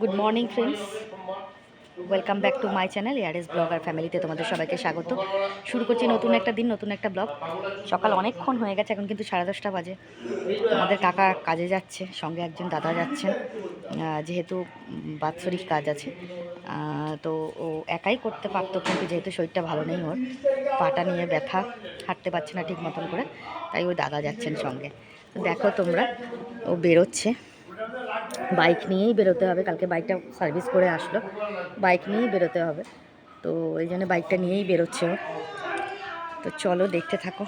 Good morning friends welcome back to my channel ইয়ারেস blogger ফ্যামিলিতে তোমাদের সবাইকে স্বাগত। শুরু করছি নতুন একটা দিন, নতুন একটা ব্লগ। সকাল অনেকক্ষণ হয়ে গেছে, এখন কিন্তু সাড়ে দশটা বাজে। আমাদের কাকা কাজে যাচ্ছে, সঙ্গে একজন দাদা যাচ্ছেন যেহেতু বাৎসরিক কাজ আছে তো ও একাই করতে পারতো, কিন্তু যেহেতু শরীরটা ভালো নেই ওর, পাটা নিয়ে ব্যথা, হাঁটতে পারছে না ঠিক মতন করে, তাই ওই দাদা যাচ্ছেন সঙ্গে। দেখো তোমরা, ও বেরোচ্ছে। বাইক নিয়েই বেরোতে হবে। কালকে বাইকটা সার্ভিস করে আসলো। বাইক নিয়েই বেরোতে হবে। তো এই জন্য বাইকটা নিয়েই বেরোচ্ছে ও। তো চলো দেখতে থাকো।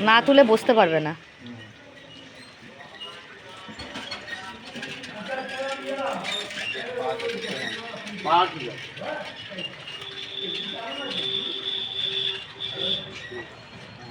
না তুলে বসতে পারবে না। হুম,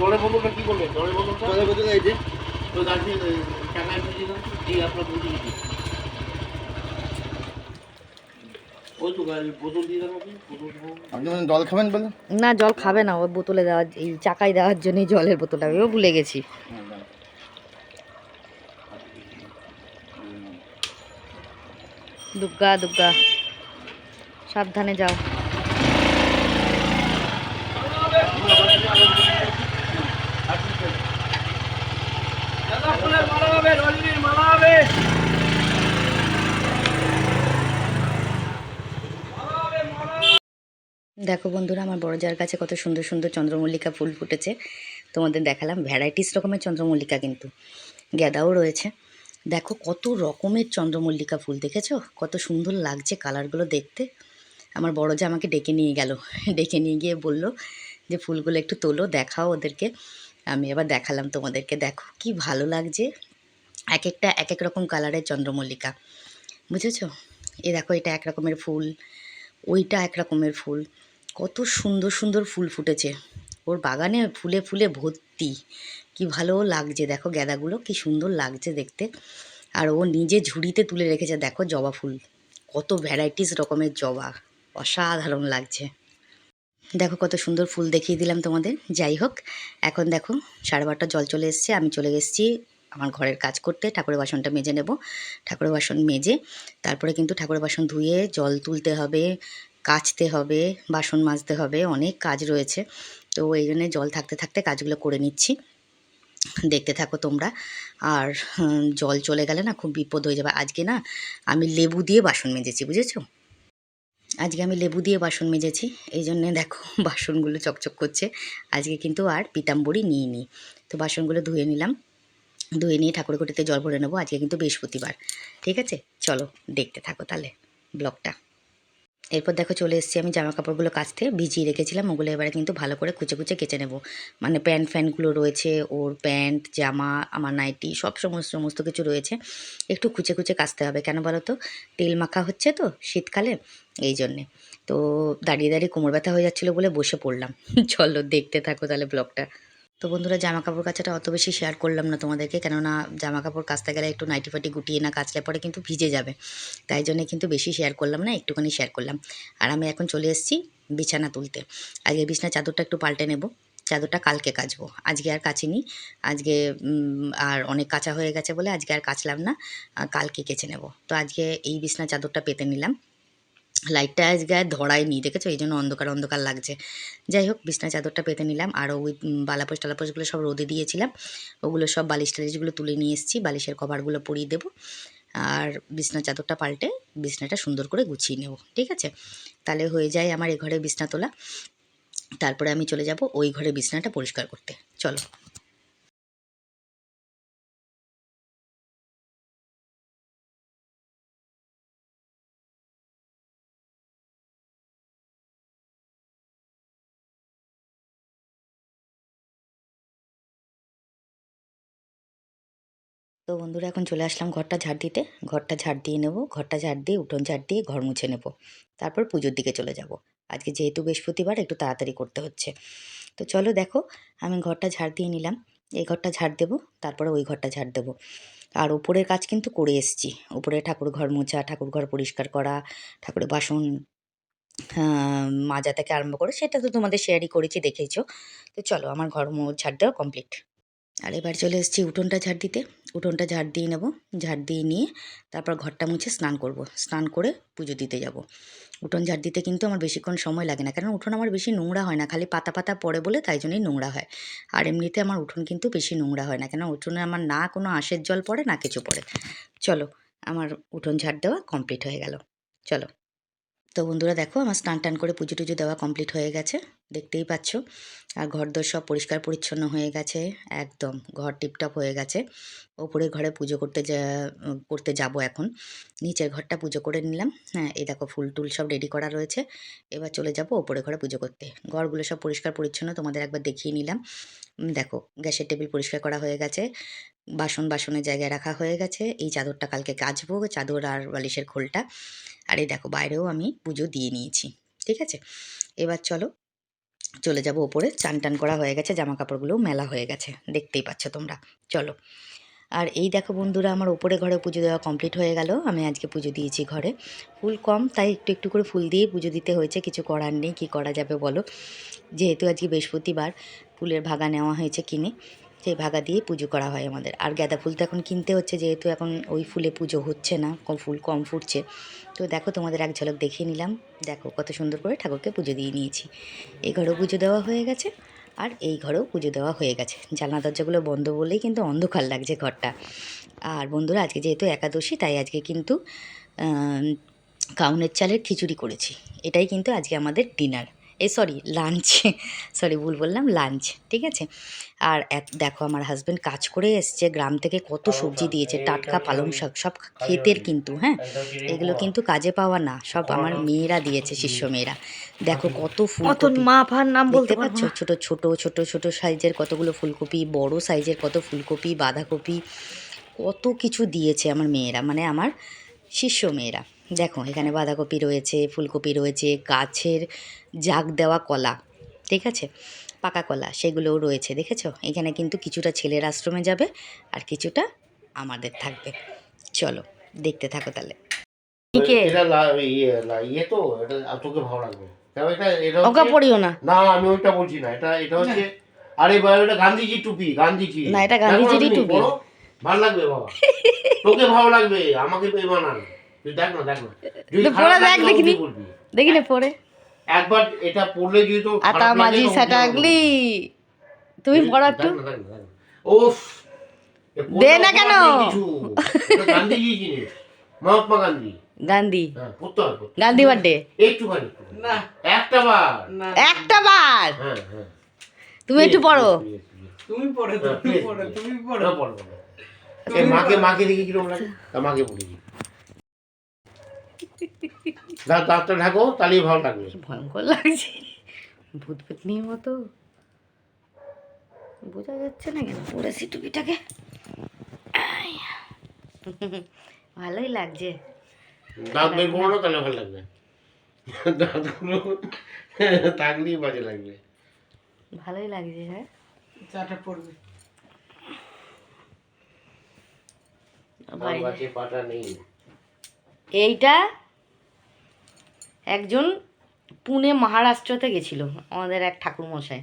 জলে বদলটা কি করবে জলে বদলটা জলে বদল এই যে। তো দাঁড়িয়ে টাকা আপনার বলতে বোতল বোতল জল খাবেন বলেন? না জল খাবে না ও বোতলে দেওয়ার এই চাকায় দেওয়ার জন্যই জলের বোতল আমিও ভুলে গেছি। দুগ্গা দুগ্গা সাবধানে যাও। দেখো বন্ধুরা, আমার বড় যার কাছে কত সুন্দর সুন্দর চন্দ্রমল্লিকা ফুল ফুটেছে। তোমাদের দেখালাম ভ্যারাইটিস রকমের চন্দ্রমল্লিকা কিন্তু। গ্যাদাও রয়েছে। দেখো কত রকমের চন্দ্রমল্লিকা ফুল, দেখেছ? কত সুন্দর লাগছে কালারগুলো দেখতে। আমার বড় যা আমাকে ডেকে নিয়ে গেল। ডেকে নিয়ে গিয়ে বলল যে, ফুলগুলো একটু তোলো, দেখাও ওদেরকে। আমি আবার দেখালাম তোমাদেরকে। দেখো কি ভালো লাগছে। এক একটা, এক এক রকম কালারের চন্দ্রমল্লিকা। বুঝেছ? এ দেখো, এটা এক রকমের ফুল, ওইটা এক রকমের ফুল। কত সুন্দর সুন্দর ফুল ফুটেছে। ওর বাগানে ফুলে ফুলে ভর্তি। কি ভালো লাগছে, দেখো গ্যাদাগুলো কি সুন্দর লাগছে দেখতে। আর ও নিজে ঝুড়িতে তুলে রেখেছে, দেখো জবা ফুল। কত ভ্যারাইটিস রকমের জবা, অসাধারণ লাগছে। দেখো কত সুন্দর ফুল দেখিয়ে দিলাম তোমাদের। যাই হোক, এখন দেখো সাড়ে বারোটা, জল চলে এসছে, আমি চলে এসেছি আমার ঘরের কাজ করতে, ঠাকুরের বাসনটা মেজে নেব। ঠাকুরের বাসন মেজে, তারপরে কিন্তু ঠাকুরের বাসন ধুয়ে জল তুলতে হবে। কাচতে হবে, বাসন মাজতে হবে, অনেক কাজ রয়েছে। তো এই জন্যে জল থাকতে থাকতে কাজগুলো করে নিচ্ছি। দেখতে থাকো তোমরা। আর জল চলে গেলে না খুব বিপদ হয়ে যাবে। আজকে না আমি লেবু দিয়ে বাসন মেজেছি, বুঝেছ? আজকে আমি লেবু দিয়ে বাসন মেজেছি। এই জন্যে দেখো বাসনগুলো চকচক করছে। আজকে কিন্তু আর পিতাম্বরী নিয়ে নিই তো বাসনগুলো ধুয়ে নিলাম। ধুয়ে নিয়ে ঠাকুর কুটিতে জল ভরে নেব। আজকে কিন্তু বৃহস্পতিবার। ঠিক আছে? চলো, দেখতে থাকো তাহলে ব্লগটা। এরপর দেখো চলে এসেছি আমি জামা কাপড়গুলো কাচতে। ভিজিয়ে রেখেছিলাম, ওগুলো এবারে কিন্তু ভালো করে কুচে কুচে কেচে নেব। মানে প্যান্ট ফ্যানগুলো রয়েছে, ওর প্যান্ট, জামা, আমার নাইটি, সব সমস্ত সমস্ত কিছু রয়েছে। একটু কুচে কুচে কাচতে হবে। কেন বলো তো? তেল মাখা হচ্ছে তো শীতকালে, এই জন্যে। তো দাঁড়িয়ে দাঁড়িয়ে কোমর ব্যথা হয়ে যাচ্ছিল বলে বসে পড়লাম। চলো দেখতে থাকো তাহলে ব্লগটা তো বন্ধুরা জামা কাপড় কাচাটা অত বেশি শেয়ার করলাম না তোমাদেরকে, কেননা জামা কাপড় কাচতে গেলে একটু নাইটি ফাটি গুটিয়ে না কাচলে পরে কিন্তু ভিজে যাবে। তাই জন্য কিন্তু বেশি শেয়ার করলাম না, একটুখানি শেয়ার করলাম। আর আমি এখন চলে এসেছি বিছানা তুলতে। আজকে বিছানা চাদরটা একটু পাল্টে নেব, চাদরটা কালকে কাচবো। আজকে আর কাচিনি, আজকে আর অনেক কাঁচা হয়ে গেছে বলে আজকে আর কাচলাম না কালকে কেচে নেব। তো আজকে এই বিছানা চাদরটা পেতে নিলাম। লাইটটা আজকে আর ধরায়নি দেখেছ? এই জন্য অন্ধকার অন্ধকার লাগছে। যাই হোক বিছনা চাদরটা পেতে নিলাম আর ওই উম, বালাপোষ টালাপোষগুলো সব রোদে দিয়েছিলাম। ওগুলো সব বালিশ টালিশগুলো তুলে নিয়ে এসেছি বালিশের কভারগুলো পরিয়ে দেবো। আর বিছনা চাদরটা পাল্টে বিছনাটা সুন্দর করে গুছিয়ে নেব ঠিক আছে? তাহলে হয়ে যায় আমার এ ঘরে বিছনা তোলা। তারপরে আমি চলে যাব ওই ঘরে বিছনাটা পরিষ্কার করতে। চলো। তো বন্ধুরা, এখন চলে আসলাম ঘরটা ঝাড় দিতে। ঘরটা ঝাড় দিয়ে নেব, ঘরটা ঝাড় দিয়ে, উঠোন ঝাড় দিয়ে, ঘর মুছে নেব। তারপর পুজোর দিকে চলে যাব। আজকে যেহেতু বৃহস্পতিবার, একটু তাড়াতাড়ি করতে হচ্ছে। তো চলো দেখো, আমি ঘরটা ঝাড় দিয়ে নিলাম। এই ঘরটা ঝাড় দেবো, তারপরে ওই ঘরটা ঝাড় দেবো। আর ওপরের কাজ কিন্তু করে এসেছি। উপরে ঠাকুর ঘর মোছা, ঠাকুর ঘর পরিষ্কার করা, ঠাকুরের বাসন মাজা থেকে আরম্ভ করে, সেটা তো তোমাদের শেয়ারই করেছি, দেখেইছো। তো চলো, আমার ঘর ঝাড় দেওয়া কমপ্লিট। আর এবার চলে এসেছি উঠোনটা ঝাড় দিতে। উঠোনটা ঝাড় দিয়ে নেব। ঝাড় দিয়ে নিয়ে তারপর ঘরটা মুছে স্নান করব। স্নান করে পুজো দিতে যাব। উঠোন ঝাড় দিতে কিন্তু আমার বেশিক্ষণ সময় লাগে না। কারণ উঠোন আমার বেশি নোংরা হয় না। খালি পাতা পাতা পড়ে বলে তাই জন্যই নোংরা হয়। আর এমনিতে আমার উঠোন কিন্তু বেশি নোংরা হয় না। কেন? উঠোনে আমার না কোনো আঁশের জল পড়ে, না কিছু পড়ে। চলো, আমার উঠোন ঝাড় দেওয়া কমপ্লিট হয়ে গেল। চলো। তো বন্ধুরা দেখো, আমার স্নান টান করে পুজো টুজো দেওয়া কমপ্লিট হয়ে গেছে। দেখতেই পাচ্ছ, আর ঘর দর সব পরিষ্কার পরিচ্ছন্ন হয়ে গেছে, একদম ঘর টিপটপ হয়ে গেছে। ওপরে ঘরে পুজো করতে যা, করতে যাব এখন। নিচের ঘরটা পুজো করে নিলাম। হ্যাঁ এই দেখো ফুল টুল সব রেডি করা রয়েছে। এবার চলে যাব ওপরে ঘরে পুজো করতে। ঘরগুলো সব পরিষ্কার পরিচ্ছন্ন, তোমাদের একবার দেখিয়ে নিলাম। দেখো, গ্যাসের টেবিল পরিষ্কার করা হয়ে গেছে। বাসন বাসনের জায়গায় রাখা হয়ে গেছে। এই চাদরটা কালকে কাচবো, চাদর আর বালিশের খোলটা। আর এই দেখো বাইরেও আমি পুজো দিয়ে নিয়েছি, ঠিক আছে? এবার চলো, চলে যাব ওপরে, চান টান করা হয়ে গেছে জামা কাপড়গুলোও মেলা হয়ে গেছে, দেখতেই পাচ্ছ তোমরা। চলো। আর এই দেখো বন্ধুরা, আমার ওপরে ঘরে পুজো দেওয়া কমপ্লিট হয়ে গেল, আমি আজকে পুজো দিয়েছি ঘরে। ফুল কম, তাই একটু একটু করে ফুল দিয়ে পুজো দিতে হয়েছে, কিছু করার নেই, কী করা যাবে বলো? যেহেতু আজকে বৃহস্পতিবার, ফুলের ভাগা নেওয়া হয়েছে কিনে। সেই ভাগা দিয়ে পুজো করা হয় আমাদের। আর গাঁদা ফুল তো এখন কিনতে হচ্ছে, যেহেতু এখন ওই ফুলে পুজো হচ্ছে না, কম ফুল কম ফুটছে। তো দেখো, তোমাদের এক ঝলক দেখিয়ে নিলাম। দেখো, কত সুন্দর করে ঠাকুরকে পুজো দিয়ে নিয়েছি। এই ঘরেও পুজো দেওয়া হয়ে গেছে, আর এই ঘরেও পুজো দেওয়া হয়ে গেছে। জানলা দরজাগুলো বন্ধ বলেই কিন্তু অন্ধকার লাগছে ঘরটা। আর বন্ধুরা, আজকে যেহেতু একাদশী, তাই আজকে কিন্তু কাউনের চালের খিচুড়ি করেছি। এটাই কিন্তু আজকে আমাদের ডিনার। এ সরি লাঞ্চ সরি ভুল বললাম লাঞ্চ ঠিক আছে? আর এক দেখো আমার হাজব্যান্ড কাজ করে এসছে গ্রাম থেকে কত সবজি দিয়েছে টাটকা পালং শাক সব ক্ষেতের কিন্তু হ্যাঁ? এগুলো কিন্তু কাজে পাওয়া না সব আমার মেয়েরা দিয়েছে শিষ্য মেয়েরা। দেখো কত ফুল কত মাফার নাম বলতে পারছ ছোট ছোট ছোট ছোট সাইজের কতগুলো ফুলকপি বড় সাইজের কত ফুলকপি বাঁধাকপি কত কিছু দিয়েছে আমার মেয়েরা মানে আমার শিষ্য মেয়েরা। দেখো এখানে বাঁধাকপি রয়েছে ফুলকপি রয়েছে গাছের জাগ দেওয়া কলা ঠিক আছে? পাকা কলা সেগুলোও রয়েছে দেখেছ? এখানে কিন্তু কিছুটা ছেলের আশ্রমে যাবে আর কিছুটা আমাদের থাকবে। চলো দেখতে থাকো তাহলে। কে? এটা লা- লা- তো? এটা তোকে ভালো লাগবে। কারণ এটা এটা ওকে হচ্ছে- পড়িও না। না আমি ওইটা বলছি না। এটা এটা হচ্ছে আরে ভাই ওটা গান্ধীজি টুপি গান্ধীজি। না, এটা গান্ধীজিরই টুপি। ভালো লাগবে বাবা। তোকে ভালো লাগবে আমাকে বেমানান দেখ না দেখ না। যদি তো খারাপ পরে দেখ লাগে দেখিনি। তখন বলবি। দেখি না পরে একবার এটা পড়লে যদি তো আতা মাঝি সাটাগলি তুমি পড়ো একটু ওফ! দে না কেন? গান্ধীজি জিনিস। মহাত্মা গান্ধী। গান্ধী। হ্যাঁ পড়তে হবে পড়তে হবে। গান্ধী বার্থডে একটুখানি না। একটা বার। একটা বার? হ্যাঁ হ্যাঁ। তুমি একটু পড়ো। তুমি পড়ে হ্যাঁ, তুমি পড়ে তুমি পড়ে। পড়ো, পড়ো। মাকে মাকে দেখি কীরকম লাগে? তা মাকে বলেছি দাঁত দাঁতটা ঢাকো তাহলেই ভালো লাগবে। ভয়ঙ্কর লাগছে। ভূত ভূতনির মতো। বোঝা যাচ্ছে না কেন পড়েছি টুপিটাকে ভালোই লাগছে। দাঁত বের করো তাহলে ভালো লাগবে। দাঁতগুলো থাকলেই বাজে লাগবে। ভালোই লাগছে হ্যাঁ? চাটা পড়বে। এইটা? একজন পুনে মহারাষ্ট্রতে গেছিল আমাদের এক ঠাকুরমশাই।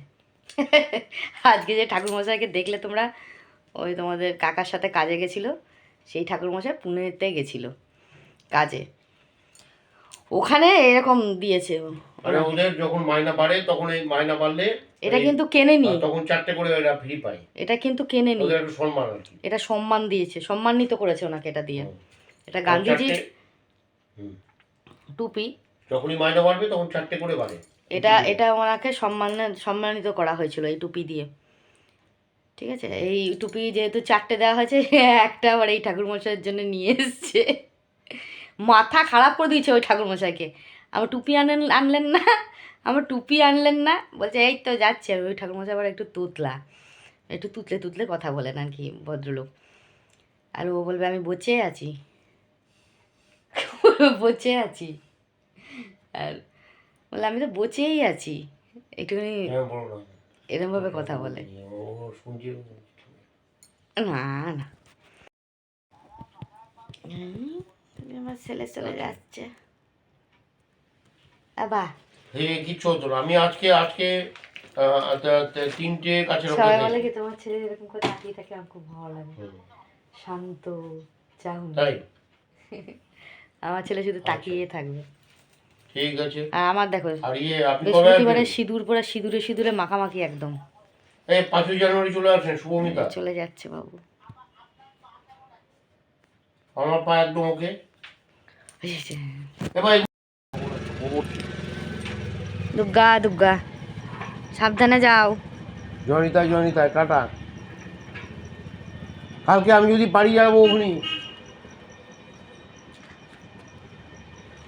আজকে যে ঠাকুরমশাইকে দেখলে তোমরা ওই তোমাদের কাকার সাথে কাজে গেছিল সেই ঠাকুরমশাই পুনেতে গেছিল কাজে। ওখানে এরকম দিয়েছে। মানে ওদের যখন মাইনা বাড়ে তখন এই মাইনা বাড়লে এটা কিন্তু কেনেনি। তখন চারটে করে এরা ফ্রি পায়। এটা কিন্তু কেনেনি। ওদের সম্মান এটা সম্মান দিয়েছে সম্মানিত করেছে ওনাকে এটা দিয়ে। এটা গান্ধীজির টুপি। যখনই মাইনা বাড়বে তখন চারটে করে বাড়ে। এটা এটা ওনাকে সম্মান সম্মানিত করা হয়েছিল এই টুপি দিয়ে। ঠিক আছে? এই টুপি যেহেতু চারটে দেওয়া হয়েছে একটা আবার এই ঠাকুরমশাইয়ের জন্য নিয়ে এসছে। মাথা খারাপ করে দিয়েছে ওই ঠাকুরমশাইকে। আমার টুপি আনেন আনলেন না আমার টুপি আনলেন না। বলছে এই তো যাচ্ছে। ওই ঠাকুরমশাই আবার একটু তুতলা একটু তুতলে তুতলে কথা বলেন আর কি ভদ্রলোক। আর ও বলবে আমি বচে আছি। বচে আছি। আর বলে আমি তো বচেই আছি। একটুখানি হ্যাঁ এরমভাবে কথা বলে। না না। আমার ছেলে চলে যাচ্ছে। আবা। হে কিচ্ছু হতো না। আমি আজকে আজকে তিনটে কাছের সবাই বলে কি তোমার ছেলে এরকম করে তাকিয়ে থাকে আমার খুব ভালো লাগে শান্ত চাহুন। তাই? আমার ছেলে শুধু তাকিয়ে থাকবে। ঠিক আছে। আমার দেখো আর ইয়ে আপনি কবে বৃহস্পতিবারে সিঁদুর পরে সিঁদুরে সিঁদুরে মাখামাখি একদম। এই পাঁচই জানুয়ারি চলে শুভমিতা। চলে যাচ্ছে বাবু। আমার পা একদম ওকে। দুর্গা দুর্গা সাবধানে যাও। জনিতায় জনিতায় কাটা কালকে আমি যদি বাড়ি যাব অগ্নি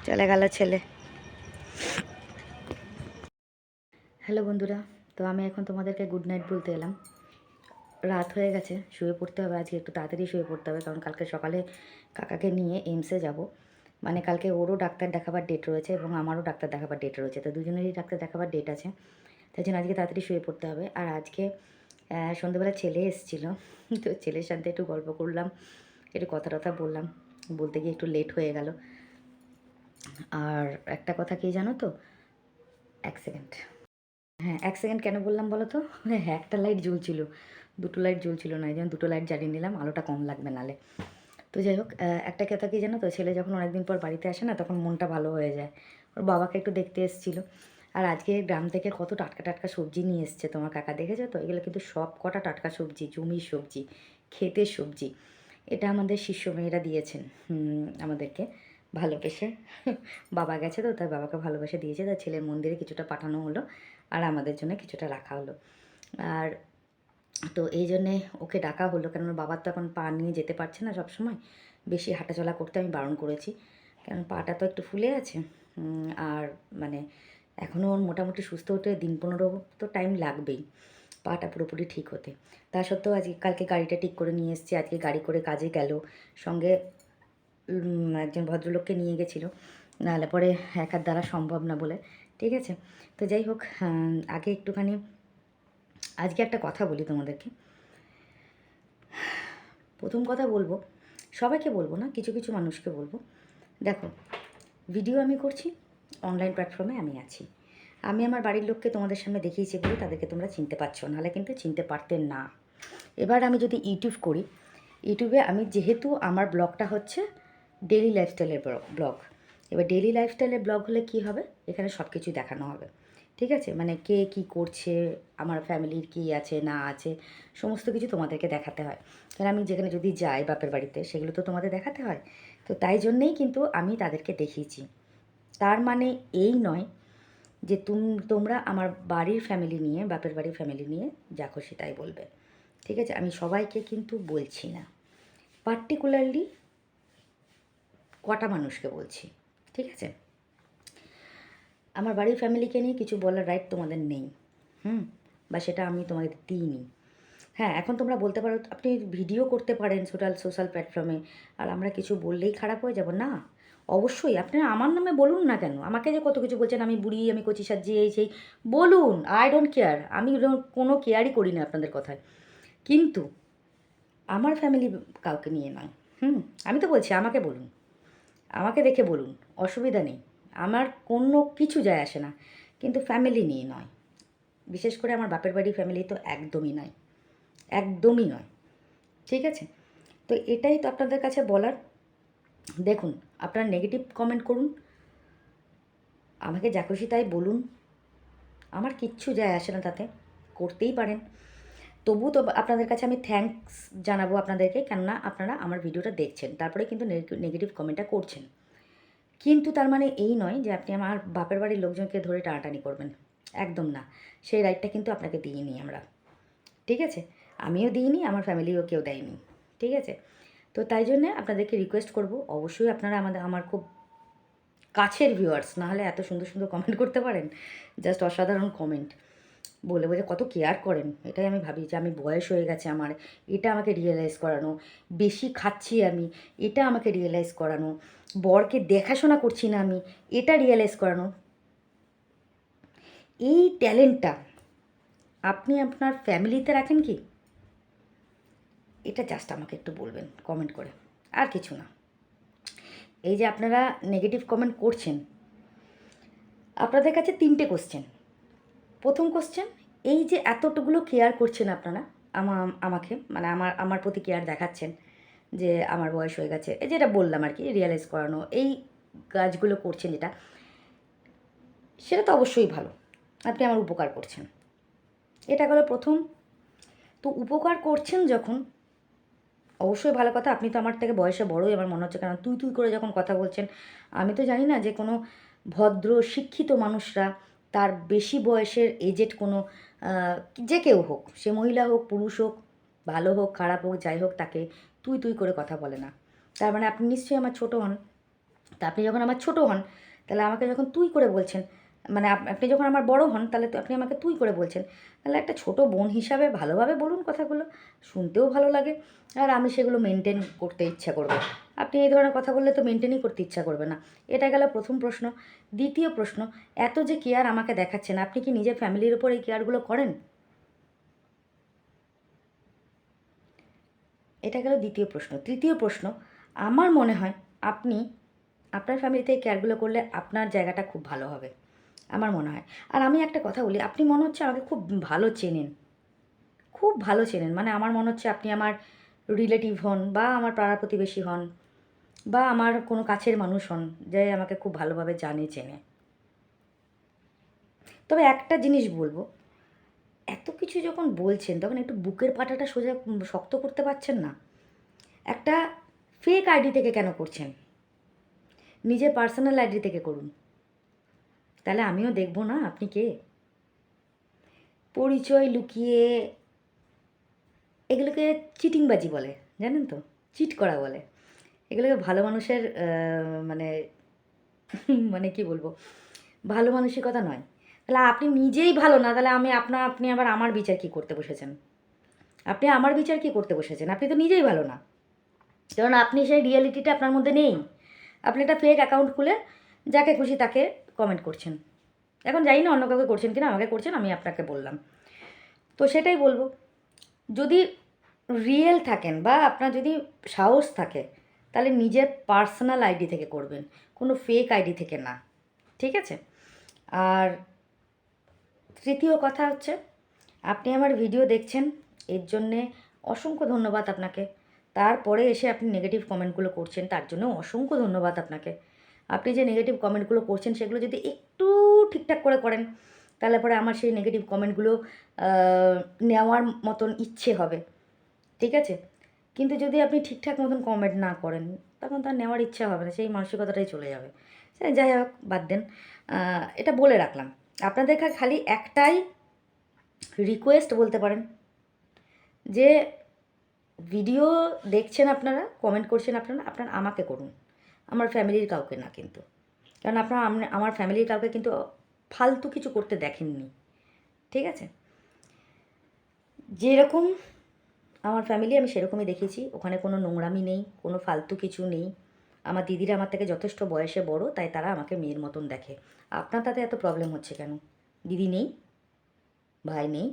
চলে গেল ছেলে। হ্যালো বন্ধুরা, তো আমি এখন তোমাদেরকে গুড নাইট বলতে এলাম। রাত হয়ে গেছে, শুয়ে পড়তে হবে আজকে, একটু তাড়াতাড়ি শুয়ে পড়তে হবে, কারণ কালকে সকালে কাকাকে নিয়ে এইমসে যাব। মানে কালকে ওরও ডাক্তার দেখাবার ডেট রয়েছে এবং আমারও ডাক্তার দেখাবার ডেট রয়েছে, তো দুজনেরই ডাক্তার দেখাবার ডেট আছে। তাই জন্য আজকে তাড়াতাড়ি শুয়ে পড়তে হবে। আর আজকে সন্ধ্যেবেলা ছেলে এসেছিল, তো ছেলের সাথে একটু গল্প করলাম, একটু কথা টথা বললাম, বলতে গিয়ে একটু লেট হয়ে গেল। আর একটা কথা কি জানো তো? এক সেকেন্ড হ্যাঁ এক সেকেন্ড কেন বললাম বলো তো হ্যাঁ একটা লাইট জ্বলছিল। দুটো লাইট জ্বলছিল না জন্য দুটো লাইট জ্বালিয়ে নিলাম, আলোটা কম লাগবে নালে। তো যাই হোক একটা কথা কি জানো তো, ছেলে যখন অনেকদিন পর বাড়িতে আসে না, তখন মনটা ভালো হয়ে যায়। ওর বাবাকে একটু দেখতে এসেছিল। আর আজকে গ্রাম থেকে কত টাটকা টাটকা সবজি নিয়ে এসছে তোমার কাকা, দেখেছ তো? এগুলো কিন্তু সব কটা টাটকা সবজি, জমির সবজি, ক্ষেতের সবজি। এটা আমাদের শিষ্য মেয়েরা দিয়েছেন আমাদেরকে ভালোবেসে। বাবা গেছে তো তার বাবাকে ভালোবেসে দিয়েছে তার ছেলের মন্দিরে কিছুটা পাঠানো হলো। আর আমাদের জন্য কিছুটা রাখা হলো। আর তো এই জন্যে ওকে ডাকা হলো কারণ বাবার তো এখন পা নিয়ে যেতে পারছে না সব সময় বেশি হাঁটাচলা করতে আমি বারণ করেছি। কারণ পাটা তো একটু ফুলে আছে। আর মানে এখনও ওর মোটামুটি সুস্থ হতে দিন পনেরো তো টাইম লাগবেই, পাটা পুরোপুরি ঠিক হতে। তা সত্ত্বেও আজকে, কালকে গাড়িটা ঠিক করে নিয়ে এসেছি। আজকে গাড়ি করে কাজে গেল। সঙ্গে একজন ভদ্রলোককে নিয়ে গেছিল। নাহলে পরে একার দ্বারা সম্ভব না বলে। ঠিক আছে? তো যাই হোক আগে একটুখানি, আজকে একটা কথা বলি তোমাদেরকে। প্রথম কথা বলব, সবাইকে বলব না, কিছু কিছু মানুষকে বলব। দেখো ভিডিও আমি করছি অনলাইন প্ল্যাটফর্মে আমি আছি। আমি আমার বাড়ির লোককে তোমাদের সামনে দেখিয়েছি বলে তাদেরকে তোমরা চিনতে পারছ, নাহলে কিন্তু চিনতে পারতে না। এবার আমি যদি ইউটিউব করি ইউটিউবে আমি যেহেতু আমার ব্লগটা হচ্ছে ডেলি লাইফস্টাইলের ব্লগ এবার ডেলি লাইফস্টাইলের ব্লগ হলে কি হবে? এখানে সব কিছুই দেখানো হবে। ঠিক আছে? মানে কে কি করছে? আমার ফ্যামিলির কি আছে, না আছে? সমস্ত কিছু তোমাদেরকে দেখাতে হয়। কারণ আমি যেখানে যদি যাই বাপের বাড়িতে, সেগুলো তো তোমাদের দেখাতে হয়। তো তাই জন্যেই কিন্তু আমি তাদেরকে দেখিয়েছি। তার মানে এই নয় যে তুম, তোমরা আমার বাড়ির ফ্যামিলি নিয়ে, বাপের বাড়ির ফ্যামিলি নিয়ে যা খুশি তাই বলবে। ঠিক আছে? আমি সবাইকে কিন্তু বলছি না। পার্টিকুলারলি কটা মানুষকে বলছি? ঠিক আছে? আমার বাড়ির ফ্যামিলিকে নিয়ে কিছু বলার রাইট তোমাদের নেই, হুম? বা সেটা আমি তোমাদের দিইনি। হ্যাঁ এখন তোমরা বলতে পারো, আপনি ভিডিও করতে পারেন সোশ্যাল সোশ্যাল প্ল্যাটফর্মে আর আমরা কিছু বললেই খারাপ হয়ে যাব। না, অবশ্যই। আপনারা আমার নামে বলুন না কেন? আমাকে যে কত কিছু বলছেন, আমি বুড়ি, আমি কচি সাজি, এই সেই, বলুন আই ডোন্ট কেয়ার আমি কোনো কেয়ারই করি না আপনাদের কথায়। কিন্তু আমার ফ্যামিলি কাউকে নিয়ে নয়, হুম? আমি তো বলছি, আমাকে বলুন। আমাকে দেখে বলুন। অসুবিধা নেই। আমার কোনো কিছু যায় আসে না। কিন্তু ফ্যামিলি নিয়ে নয়। বিশেষ করে আমার বাপের বাড়ি ফ্যামিলি তো একদমই নয়। একদমই নয়। ঠিক আছে? তো এটাই তো আপনাদের কাছে বলার। দেখুন, আপনারা নেগেটিভ কমেন্ট করুন। আমাকে যা খুশি তাই বলুন। আমার কিচ্ছু যায় আসে না তাতে। করতেই পারেন। তবু তো আপনাদের কাছে আমি থ্যাঙ্কস জানাব আপনাদেরকে। কেননা আপনারা আমার ভিডিওটা দেখছেন। তারপরে কিন্তু নেগেটিভ কমেন্টটা করছেন। কিন্তু তার মানে এই নয় যে আপনি আমার বাপের বাড়ির লোকজনকে ধরে টানাটানি করবেন। একদম না। সেই রাইটটা কিন্তু আপনাকে দিইনি আমরা। ঠিক আছে? আমিও দিইনি, আমার ফ্যামিলিও কেউ দেয়নি। ঠিক আছে? তো তাই জন্যে আপনাদেরকে রিকোয়েস্ট করব। অবশ্যই আপনারা আমাদের, আমার খুব কাছের ভিউয়ার্স নাহলে এত সুন্দর সুন্দর কমেন্ট করতে পারেন। জাস্ট অসাধারণ কমেন্ট বলে বলে কত কেয়ার করেন? এটাই আমি ভাবি যে আমি বয়স হয়ে গেছে আমার, এটা আমাকে রিয়েলাইজ করানো, বেশি খাচ্ছি আমি, এটা আমাকে রিয়েলাইজ করানো, বরকে দেখাশোনা করছি না আমি, এটা রিয়েলাইজ করানো। এই ট্যালেন্টটা আপনি আপনার ফ্যামিলিতে রাখেন কি? এটা জাস্ট আমাকে একটু বলবেন কমেন্ট করে, আর কিছু না। এই যে আপনারা নেগেটিভ কমেন্ট করছেন, আপনাদের কাছে তিনটে কোশ্চেন প্রথম কোশ্চেন এই যে এতটুকুলো কেয়ার করছেন আপনারা, আমা, আমাকে মানে আমার আমার প্রতি কেয়ার দেখাচ্ছেন, যে আমার বয়স হয়ে গেছে, এই যেটা বললাম আর কি রিয়েলাইজ করানো, এই কাজগুলো করছেন যেটা, সেটা তো অবশ্যই ভালো, আপনি আমার উপকার করছেন। এটা গেলো প্রথম, তো উপকার করছেন যখন, অবশ্যই ভালো কথা, আপনি তো আমার থেকে বয়সে বড়ই, আমার মনে হচ্ছে কারণ তুই তুই করে যখন কথা বলছেন, আমি তো জানি না যে কোনো ভদ্র, শিক্ষিত মানুষরা তার বেশি বয়সের এজেড কোনো যে কেউ হোক, সে মহিলা হোক, পুরুষ হোক, ভালো হোক, খারাপ হোক, যাই হোক, তাকে তুই তুই করে কথা বলে না। তার মানে আপনি নিশ্চয়ই আমার ছোটো হন। তা আপনি যখন আমার ছোটো হন, তাহলে আমাকে যখন তুই করে বলছেন মানে আপনি যখন আমার বড় হন, তাহলে তো আপনি আমাকে তুই করে বলছেন। তাহলে একটা ছোট বোন হিসাবে ভালোভাবে বলুন কথাগুলো, শুনতেও ভালো লাগে, আর আমি সেগুলো মেনটেন করতে ইচ্ছা করব। আপনি এই ধরনের কথা বললে তো মেনটেনই করতে ইচ্ছা করবে না। এটা গেল প্রথম প্রশ্ন। দ্বিতীয় প্রশ্ন, এত যে কেয়ার আমাকে দেখাচ্ছেন, আপনি কি নিজের ফ্যামিলির উপর এই কেয়ারগুলো করেন? এটা গেল দ্বিতীয় প্রশ্ন। তৃতীয় প্রশ্ন, আমার মনে হয় আপনি, আপনার ফ্যামিলিতে এই কেয়ারগুলো করলে আপনার জায়গাটা খুব ভালো হবে। আমার মনে হয়। আর আমি একটা কথা বলি, আপনি মনে হচ্ছে আমাকে খুব ভালো চেনেন। খুব ভালো চেনেন। মানে আমার মনে হচ্ছে আপনি আমার রিলেটিভ হন বা আমার পাড়া প্রতিবেশী হন। বা আমার কোনো কাছের মানুষ হন যে আমাকে খুব ভালোভাবে জানে, চেনে। তবে একটা জিনিস বলব, এত কিছু যখন বলছেন তখন একটু বুকের পাটাটা সোজা শক্ত করতে পারছেন না। একটা ফেক আইডি থেকে কেন করছেন? নিজের পার্সোনাল আইডি থেকে করুন। তাহলে আমিও দেখব না, আপনি কে? পরিচয় লুকিয়ে এগুলোকে চিটিংবাজি বলে, জানেন তো? চিট করা বলে। এগুলোকে ভালো মানুষের মানে মানে কি বলব? ভালো মানসিকতা নয়। তাহলে আপনি নিজেই ভালো না, তাহলে আমি আপনার আপনি আবার আমার বিচার কি করতে বসেছেন? আপনি আমার বিচার কি করতে বসেছেন? আপনি তো নিজেই ভালো না। কারণ আপনি সেই রিয়েলিটিটা আপনার মধ্যে নেই। আপনি একটা ফেক অ্যাকাউন্ট খুলে যাকে খুশি তাকে কমেন্ট করছেন। এখন জানি না অন্য কাউকে করছেন কিনা, আমাকে করছেন, আমি আপনাকে বললাম। তো সেটাই বলব। যদি রিয়েল থাকেন বা আপনার যদি সাহস থাকে তাহলে নিজের পার্সোনাল আইডি থেকে করবেন, কোনো ফেক আইডি থেকে না, ঠিক আছে? আর তৃতীয় কথা হচ্ছে, আপনি আমার ভিডিও দেখছেন, এর জন্যে অসংখ্য ধন্যবাদ আপনাকে। তারপরে এসে আপনি নেগেটিভ কমেন্টগুলো করছেন, তার জন্য অসংখ্য ধন্যবাদ আপনাকে। আপনি যে নেগেটিভ কমেন্টগুলো করছেন, সেগুলো যদি একটু ঠিকঠাক করে করেন, তাহলে পরে আমার সেই নেগেটিভ কমেন্টগুলো নেওয়ার মতন ইচ্ছে হবে, ঠিক আছে? কিন্তু যদি আপনি ঠিকঠাক মতন কমেন্ট না করেন, তখন তার নেওয়ার ইচ্ছা হবে না, সেই মানসিকতাটাই চলে যাবে। যাই হোক, বাদ দেন। এটা বলে রাখলাম। আপনাদের খালি একটাই রিকোয়েস্ট বলতে পারেন। যে ভিডিও দেখছেন আপনারা কমেন্ট করছেন আপনারা আপনারা আমাকে করুন। আমার ফ্যামিলির কাউকে না কিন্তু। কারণ আপনারা আমার ফ্যামিলির কাউকে কিন্তু ফালতু কিছু করতে দেখেননি। ঠিক আছে? যেরকম আমার ফ্যামিলি আমি সেরকমই দেখেছি। ওখানে কোনো নোংরামি নেই, কোনো ফালতু কিছু নেই। আমার দিদিরা আমার থেকে যথেষ্ট বয়সে বড়, তাই তারা আমাকে মেয়ের মতন দেখে। আপনার তাতে এত প্রবলেম হচ্ছে কেন? দিদি নেই? ভাই নেই?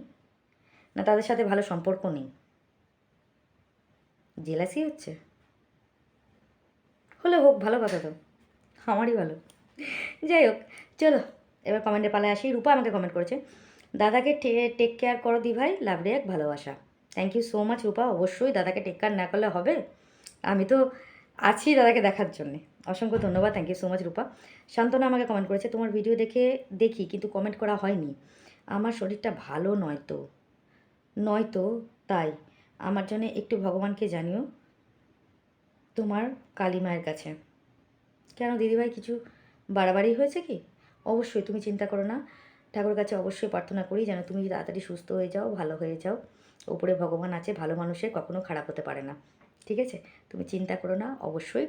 না, তাদের সাথে ভালো সম্পর্ক নেই? জেলাসি হচ্ছে? হলে হোক, ভালো কথা তো। আমারই ভালো। যাই হোক, চলো, এবার কমেন্টের পালায় আসি। রূপা আমাকে কমেন্ট করেছে, দাদাকে টেক কেয়ার করো দি ভাই লাভ রে এক ভালোবাসা। Thank you so much Rupa. অবশ্যই দাদাকে টেক কেয়ার না করলে হবে। আমি তো আছি দাদাকে দেখার জন্যে। অসংখ্য ধন্যবাদ। Thank you so much Rupa. Shantana আমাকে কমেন্ট করেছে, তোমার ভিডিও দেখে দেখি, কিন্তু কমেন্ট করা হয়নি। আমার শরীরটা ভালো নয় তো। নয় তো, তাই। আমার জন্য একটু ভগবানকে জানিও, তোমার কালী মায়ের কাছে। কেন, দিদিভাই, কিছু বাড়াবাড়ি হয়েছে কি? অবশ্যই, তুমি চিন্তা করো না। ঠাকুর কাছে অবশ্যই প্রার্থনা করি, যেন তুমি তাড়াতাড়ি সুস্থ হয়ে যাও, ভালো হয়ে যাও। ওপরে ভগবান আছে, ভালো মানুষের কখনো খারাপ হতে পারে না। ঠিক আছে? তুমি চিন্তা করো না, অবশ্যই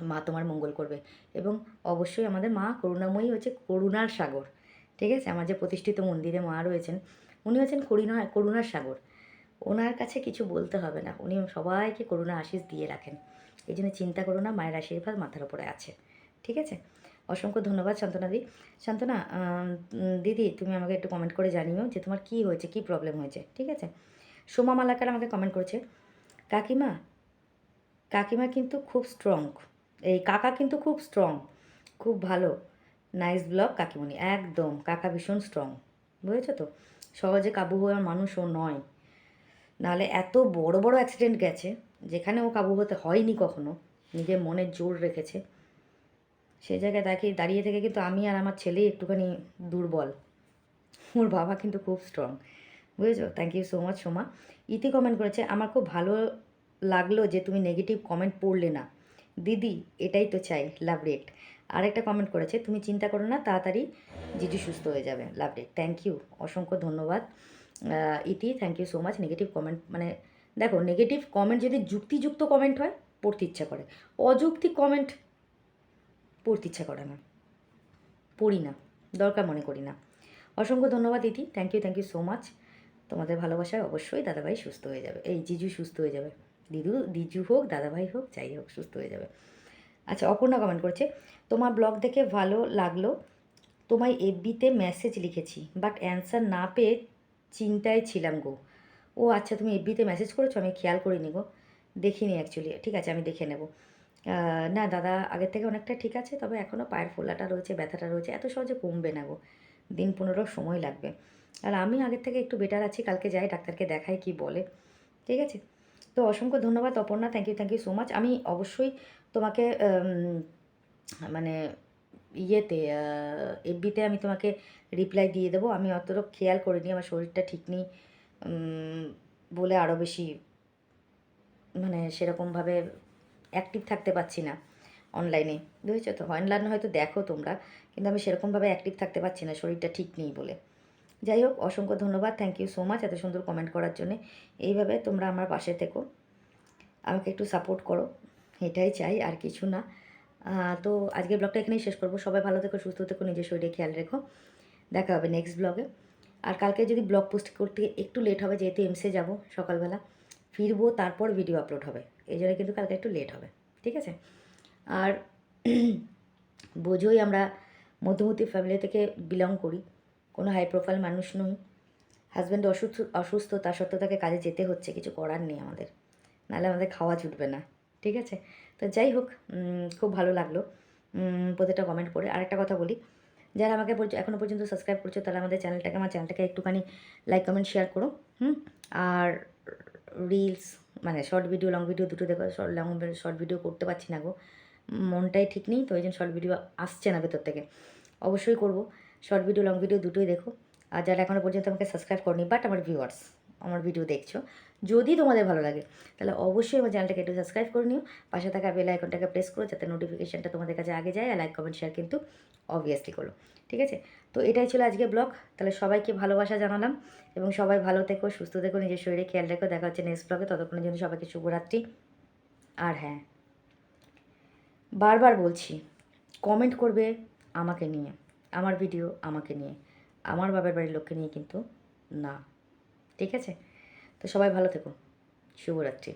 মা তোমার মঙ্গল করবে। এবং অবশ্যই আমাদের মা করুণাময়ী হচ্ছে করুণার সাগর। ঠিক আছে? আমার যে প্রতিষ্ঠিত মন্দিরে মা রয়েছেন, উনি হচ্ছেন করুণা করুণার সাগর। ওনার কাছে কিছু বলতে হবে না। উনি সবাইকে করুণা আশিস দিয়ে রাখেন। এই জন্য চিন্তা করো না, মায়ের আশীর্বাদ মাথার উপরে আছে। ঠিক আছে? অসংখ্য ধন্যবাদ শান্তনাদি শান্তনা দিদি, তুমি আমাকে একটু কমেন্ট করে জানিও যে তোমার কী হয়েছে, কী প্রবলেম হয়েছে, ঠিক আছে? সোমা মালাকার আমাকে কমেন্ট করেছে, কাকিমা কাকিমা কিন্তু খুব স্ট্রং এই কাকা কিন্তু খুব স্ট্রং খুব ভালো নাইস ব্লগ কাকিমণি, একদম, কাকা ভীষণ স্ট্রং বুঝেছ তো? সহজে কাবু হওয়ার মানুষও নয়, নাহলে এত বড় বড় অ্যাক্সিডেন্ট গেছে, যেখানে ও কাবু হতে হয়নি কখনো, নিজের মনের জোর রেখেছে সেই জায়গায় তাকে দাঁড়িয়ে থেকে কিন্তু আমি আর আমার ছেলে একটুখানি দুর্বল। ওর বাবা কিন্তু খুব স্ট্রং বুঝেছ? Thank you so much Soma. Iti comment করেছে, আমার খুব ভালো লাগল যে তুমি নেগেটিভ কমেন্ট পড়লে না। দিদি, এটাই তো চাই লাভ রেট আরেকটা কমেন্ট করেছে, তুমি চিন্তা করো না, তাড়াতাড়ি জিজু সুস্থ হয়ে যাবে লাভ রেট থ্যাংক ইউ অসংখ্য ধন্যবাদ। Iti thank you so much negative comment মানে দেখো নেগেটিভ কমেন্ট যদি যুক্তিযুক্ত কমেন্ট হয়, পড়তে ইচ্ছা করে। অযৌক্তিক কমেন্ট পড়তে ইচ্ছা করে না। পড়ি না, দরকার মনে করি না। অসংখ্য ধন্যবাদ দিদি thank you thank you so much তোমাদের ভালোবাসায় অবশ্যই দাদাভাই সুস্থ হয়ে যাবে। এই জিজু সুস্থ হয়ে যাবে। দিদু, দিজু হোক, দাদাভাই হোক, যাই হোক, সুস্থ হয়ে যাবে। আচ্ছা অপর্ণা কমেন্ট করছে, তোমার ব্লগ দেখে ভালো লাগল। তোমায় এফবিতে মেসেজ লিখেছি বাট অ্যান্সার না পেয়ে চিন্তায় ছিলাম গো। ও আচ্ছা তুমি এফবিতে মেসেজ করেছ, আমি খেয়াল করিনি গো। দেখিনি অ্যাকচুয়ালি ঠিক আছে, আমি দেখে নেব। না দাদা, আগের থেকে অনেকটা ঠিক আছে, তবে এখনও পায়ের ফোলাটা রয়েছে, ব্যথাটা রয়েছে, এত সহজে কমবে না গো। দিন পনেরো সময় লাগবে। আর আমি আগের থেকে একটু বেটার আছি, কালকে যাই, ডাক্তারকে দেখাই কি বলে। ঠিক আছে? তো অসংখ্য ধন্যবাদ, Aparna thank you thank you so much আমি অবশ্যই তোমাকে মানে ইয়েতে এফবিতে আমি তোমাকে রিপ্লাই দিয়ে দেবো। আমি অতটা খেয়াল করিনি, আমার শরীরটা ঠিক নেই বলে আরও বেশি মানে সেরকমভাবে অ্যাক্টিভ থাকতে পারছি না অনলাইনে বুঝেছ তো? অনলাইনে হয়তো দেখো তোমরা, কিন্তু আমি সেরকমভাবে অ্যাক্টিভ থাকতে পারছি না, শরীরটা ঠিক নেই বলে। যাই হোক, অসংখ্য ধন্যবাদ থ্যাংক ইউ সো মাচ এত সুন্দর কমেন্ট করার জন্য। এইভাবে তোমরা আমার পাশে থেকো, আমাকে একটু সাপোর্ট করো, এটাই চাই, আর কিছু না। তো আজকের ব্লগটা এখানেই শেষ করব। সবাই ভালো থেকো, সুস্থ থেকো, নিজের শরীরে খেয়াল রেখো। দেখা হবে নেক্সট ব্লগে আর কালকে যদি ব্লগ পোস্ট করতে একটু লেট হবে, যেহেতু এমসে যাব সকালবেলা, ফিরবো, তারপর ভিডিও আপলোড হবে। এই জন্য কিন্তু কালকে একটু লেট হবে, ঠিক আছে? আর বোঝোই আমরা মধ্যমতি ফ্যামিলি থেকে বিলং করি, কোনো হাই প্রোফাইল মানুষ নই। হাজব্যান্ড অসুস্থ অসুস্থ, তা সত্ত্বেও তাকে কাজে যেতে হচ্ছে, কিছু করার নেই আমাদের। নাহলে আমাদের খাওয়া জুটবে না, ঠিক আছে? তো যাই হোক খুব ভালো লাগল প্রত্যেকটা কমেন্ট পড়ে। আরেকটা কথা বলি, যারা আমাকে পর্য- এখনও পর্যন্ত সাবস্ক্রাইব করছ তারা আমাদের চ্যানেলটাকে আমার চ্যানেলটাকে একটুখানি লাইক কমেন্ট শেয়ার করো, হুম? আর রিলস মানে শর্ট ভিডিও লং ভিডিও দুটো দেখো শর্ট লং শর্ট ভিডিও করতে পারছি না গো। মনটাই ঠিক নেই, তো ওই জন্য শর্ট ভিডিও আসছে না ভেতর থেকে। অবশ্যই করব। শর্ট ভিডিও লং ভিডিও দুটোই দেখো। আর যারা এখনও পর্যন্ত আমাকে সাবস্ক্রাইব করনি বাট আমার ভিউয়ার্স আমার ভিডিও দেখছ, যদি তোমাদের ভালো লাগে, তাহলে অবশ্যই আমার চ্যানেলটাকে একটু সাবস্ক্রাইব করে নিও। পাশে থাকা বেল আইকনটাকে প্রেস করো, যাতে নোটিফিকেশানটা তোমাদের কাছে আগে যায়, আর লাইক কমেন্ট শেয়ার কিন্তু অবভিয়াসলি করো। ঠিক আছে? তো এটাই ছিল আজকে ব্লগ। তাহলে সবাইকে ভালোবাসা জানালাম এবং সবাই ভালো থেকো, সুস্থ থেকো, নিজের শরীরে খেয়াল রেখো। দেখা হচ্ছে নেক্সট ব্লগে ততক্ষণের জন্য সবাইকে শুভরাত্রি। আর হ্যাঁ বারবার বলছি কমেন্ট করবে আমাকে নিয়ে, আমার ভিডিও আমাকে নিয়ে, আমার বাবার বাড়ির লোককে নিয়ে কিন্তু না। ঠিক আছে? তো সবাই ভালো থেকো। শুভরাত্রি।